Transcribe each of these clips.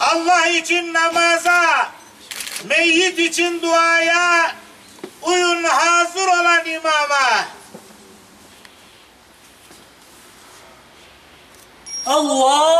Allah için namaza, meyyit için duaya, uyun hazır olan imama. Allahu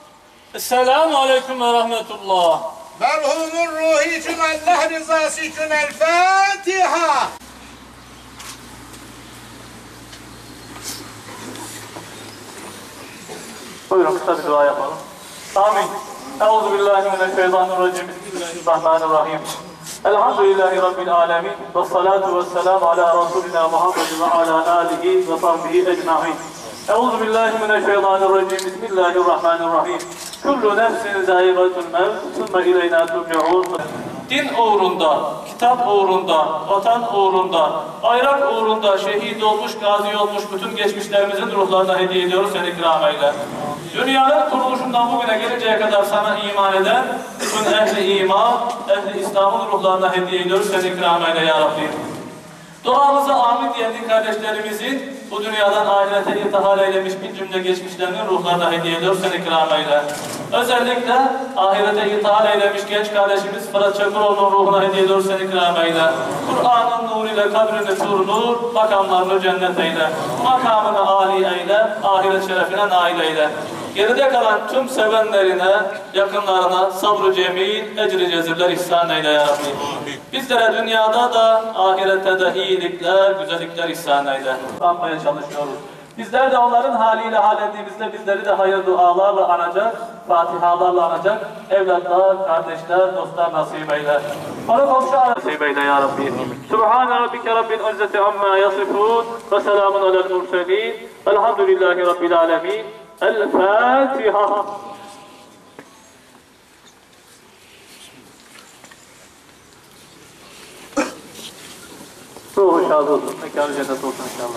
Esselamu Aleyküm ve Rahmetullah. Merhumun ruhu için Allah rızası için El Fatiha. Buyurun kısa bir dua yapalım. Amin. Euzu billahi mineşşeytanirracim. Bismillahirrahmanirrahim. Elhamdülillahi Rabbil alemin. Ve salatu ve selamu ala Resulina Muhammed ve ala alihi ve sahbihi ecma'in. Euzu billahi mineşşeytanirracim. Bismillahirrahmanirrahim. Kullu nefsin zâigatul mevt. Sümme ileyna turcaun. Din uğrunda, kitap uğrunda, vatan uğrunda, bayrak uğrunda şehit olmuş, gazi olmuş bütün geçmişlerimizin ruhlarına hediye ediyoruz seni ikram eyle. Dünyanın kuruluşundan bugüne gelinceye kadar sana iman eden bütün ehli iman, ehli İslam'ın ruhlarına hediye ediyoruz seni ikram eyle ya Rabbi. Duamıza amin diyen kardeşlerimizin bu dünyadan ahirete irtihal eylemiş bir cümle geçmişlerinin ruhlarına hediye ediyor sen ikram eyle. Özellikle ahirete irtihal eylemiş genç kardeşimiz Fırat Çakıroğlu'nun ruhuna hediye ediyor sen ikram eyle. Kur'an'ın nuruyla kabrini sur nur, makamlarını cennet eyle. Makamını âli eyle, ahiret şerefine nail eyle. Geride kalan tüm sevenlerine, yakınlarına sabrı cemil, ecri cezirler ihsan eyle ya Rabbi. Bizlere dünyada da, ahirette de iyilikler, güzellikler ihsan eyle. Yapmaya çalışıyoruz. Bizler de onların haliyle hal ettiğimizde bizleri de hayır dualarla anacak, fatihalarla anacak, evlatlar, kardeşler, dostlar nasip eyle. Bana komşu nasip eyle ya Rabbi. Subhane rabbike rabbil izzeti amma yasifun ve selamun alel murselin. Elhamdülillahi rabbil alemin. El Fatiha. 做不成要那教练叫他做什么项